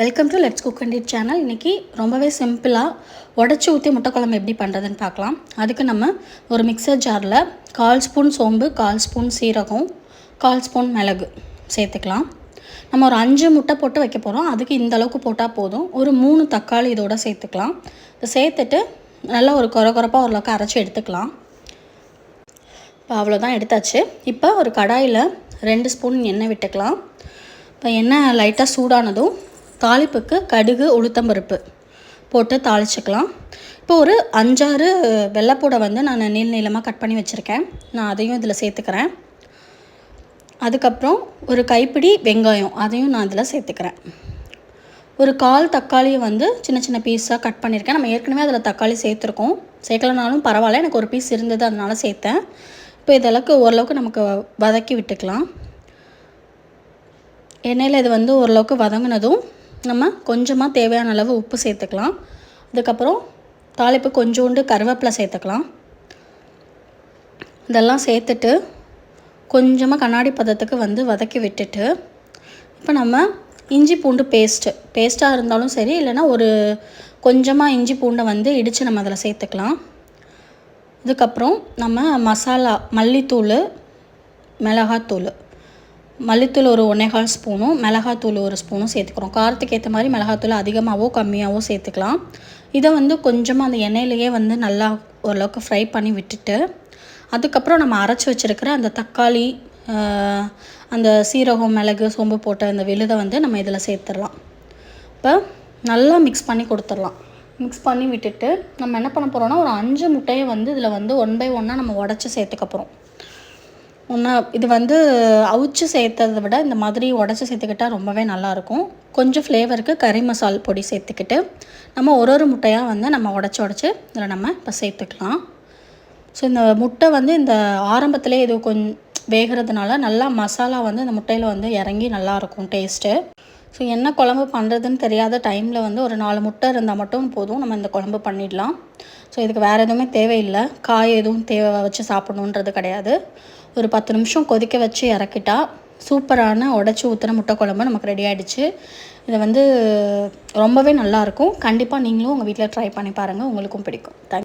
Welcome to let's cook and channel இன்றைக்கி ரொம்பவே சிம்பிளாக உடச்சி ஊற்றி முட்டைக்குழம்பு எப்படி பண்ணுறதுன்னு பார்க்கலாம். அதுக்கு நம்ம ஒரு மிக்சர் ஜாரில் கால் ஸ்பூன் சோம்பு கால் ஸ்பூன் சீரகம் கால் ஸ்பூன் மிளகு சேர்த்துக்கலாம். நம்ம ஒரு அஞ்சு முட்டை போட்டு வைக்க போகிறோம் அதுக்கு இந்த அளவுக்கு போட்டால் போதும். ஒரு மூணு தக்காளி இதோட சேர்த்துக்கலாம். இதை சேர்த்துட்டு நல்லா ஒரு குறை குறைப்பாக ஓரளவுக்கு அரைச்சி எடுத்துக்கலாம். இப்போ அவ்வளோதான் எடுத்தாச்சு. இப்போ ஒரு கடாயில் ரெண்டு ஸ்பூன் எண்ணெய் விட்டுக்கலாம். இப்போ எண்ணெய் லைட்டாக சூடானதும் தாளிப்புக்கு கடுகு உளுத்தம்பருப்பு போட்டு தாளிச்சுக்கலாம். இப்போ ஒரு அஞ்சாறு வெள்ளைப்பூடை வந்து நான் நீள் நீளமாக கட் பண்ணி வச்சுருக்கேன். நான் அதையும் இதில் சேர்த்துக்கிறேன். அதுக்கப்புறம் ஒரு கைப்பிடி வெங்காயம் அதையும் நான் இதில் சேர்த்துக்கிறேன். ஒரு கால் தக்காளியை வந்து சின்ன சின்ன பீஸாக கட் பண்ணியிருக்கேன். நம்ம ஏற்கனவே அதில் தக்காளி சேர்த்துருக்கோம். சேர்க்கலனாலும் பரவாயில்ல எனக்கு ஒரு பீஸ் இருந்தது அதனால சேர்த்தேன். இப்போ இதளவுக்கு ஓரளவுக்கு நமக்கு வதக்கி விட்டுக்கலாம். எண்ணெயில் இது வந்து ஓரளவுக்கு வதங்கினதும் நம்ம கொஞ்சமாக தேவையான அளவு உப்பு சேர்த்துக்கலாம். அதுக்கப்புறம் தாளிப்பு கொஞ்சோண்டு கருவேப்பிலை சேர்த்துக்கலாம். இதெல்லாம் சேர்த்துட்டு கொஞ்சமாக கண்ணாடி பதத்துக்கு வந்து வதக்கி விட்டுட்டு இப்போ நம்ம இஞ்சி பூண்டு பேஸ்ட்டு பேஸ்ட்டாக இருந்தாலும் சரி இல்லைன்னா ஒரு கொஞ்சமாக இஞ்சி பூண்டை வந்து இடித்து நம்ம அதில் சேர்த்துக்கலாம். இதுக்கப்புறம் நம்ம மசாலா மல்லித்தூள் மிளகாத்தூள். மல்லித்தூள் ஒரு ஒன்றேகால் ஸ்பூனும் மிளகாத்தூள் ஒரு ஸ்பூனும் சேர்த்துக்கிறோம். காரத்துக்கு ஏற்ற மாதிரி மிளகாத்தூள் அதிகமாகவோ கம்மியாகவோ சேர்த்துக்கலாம். இதை வந்து கொஞ்சமாக அந்த எண்ணெயிலேயே வந்து நல்லா ஓரளவுக்கு ஃப்ரை பண்ணி விட்டுட்டு அதுக்கப்புறம் நம்ம அரைச்சி வச்சுருக்கிற அந்த தக்காளி அந்த சீரகம் மிளகு சோம்பு போட்ட அந்த விழுதை வந்து நம்ம இதில் சேர்த்துடலாம். இப்போ நல்லா மிக்ஸ் பண்ணி கொடுத்துடலாம். மிக்ஸ் பண்ணி விட்டுட்டு நம்ம என்ன பண்ண போகிறோம்னா ஒரு அஞ்சு முட்டையை வந்து இதில் வந்து ஒன் பை ஒன்னாக நம்ம உடச்சி சேர்த்துக்க போகிறோம் ஒன்றா இது வந்து அவிச்சு சேர்த்ததை விட இந்த மாதிரி உடச்சி சேர்த்துக்கிட்டால் ரொம்பவே நல்லாயிருக்கும். கொஞ்சம் ஃப்ளேவருக்கு கறி மசால் பொடி சேர்த்துக்கிட்டு நம்ம ஒரு ஒரு முட்டையாக வந்து நம்ம உடச்சி உடச்சி இதில் நம்ம இப்போ சேர்த்துக்கலாம். ஸோ இந்த முட்டை வந்து இந்த ஆரம்பத்திலே இது கொஞ்சம் வேகிறதுனால நல்லா மசாலா வந்து இந்த முட்டையில் வந்து இறங்கி நல்லாயிருக்கும் டேஸ்ட்டு ஸோ என்ன குழம்பு பண்ணுறதுன்னு தெரியாத டைமில் வந்து ஒரு நாலு முட்டை இருந்தால் மட்டும் போதும் நம்ம இந்த குழம்பு பண்ணிடலாம். ஸோ இதுக்கு வேறு எதுவுமே தேவையில்லை. காய் எதுவும் தேவை வச்சு சாப்பிடணுன்றது கிடையாது. ஒரு பத்து நிமிஷம் கொதிக்க வச்சு இறக்கிட்டா சூப்பரான உடச்சி ஊற்றின முட்டை குழம்பு நமக்கு ரெடி ஆகிடுச்சு இதை வந்து ரொம்பவே நல்லாயிருக்கும் கண்டிப்பாக நீங்களும் உங்கள் வீட்டில் ட்ரை பண்ணி பாருங்கள் உங்களுக்கும் பிடிக்கும். தேங்க்